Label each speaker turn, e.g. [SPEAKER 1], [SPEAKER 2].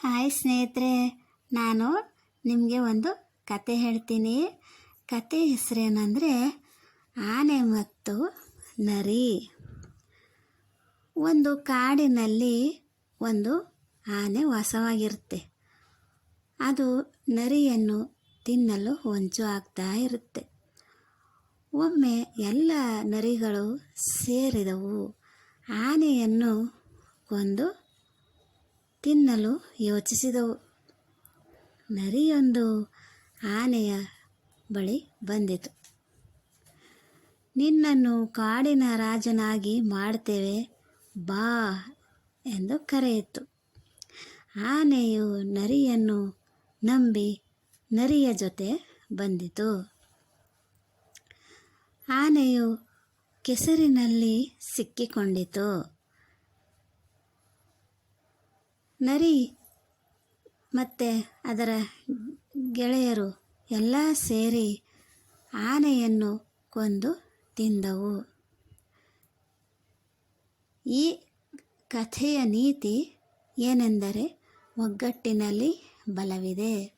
[SPEAKER 1] Hi ಸ್ನೇಹಿತರೆ, ನಾನು ನಿಮಗೆ ಒಂದು ಕತೆ ಹೇಳ್ತೀನಿ. ಕತೆ ಹೆಸರೇನೆಂದರೆ ಆನೆ ಮತ್ತು ನರಿ. ಒಂದು ಕಾಡಿನಲ್ಲಿ ಒಂದು ಆನೆ ವಾಸವಾಗಿರುತ್ತೆ. ಅದು ನರಿಯನ್ನು ತಿನ್ನಲು ಹೊಂಚು ಆಗ್ತಾ ಇರುತ್ತೆ. ಒಮ್ಮೆ ಎಲ್ಲ ನರಿಗಳು ಸೇರಿದವು. ಆನೆಯನ್ನು ಕೊಂದು ತಿನ್ನಲು ಯೋಚಿಸಿದವು. ನರಿಯೊಂದು ಆನೆಯ ಬಳಿ ಬಂದಿತು. ನಿನ್ನನ್ನು ಕಾಡಿನ ರಾಜನಾಗಿ ಮಾಡ್ತೇವೆ, ಬಾ ಎಂದು ಕರೆಯಿತು. ಆನೆಯು ನರಿಯನ್ನು ನಂಬಿ ನರಿಯ ಜೊತೆ ಬಂದಿತು. ಆನೆಯು ಕೆಸರಿನಲ್ಲಿ ಸಿಕ್ಕಿಕೊಂಡಿತು. ನರಿ ಮತ್ತು ಅದರ ಗೆಳೆಯರು ಎಲ್ಲ ಸೇರಿ ಆನೆಯನ್ನು ಕೊಂದು ತಿಂದವು. ಈ ಕಥೆಯ ನೀತಿ ಏನೆಂದರೆ ಒಗ್ಗಟ್ಟಿನಲ್ಲಿ ಬಲವಿದೆ.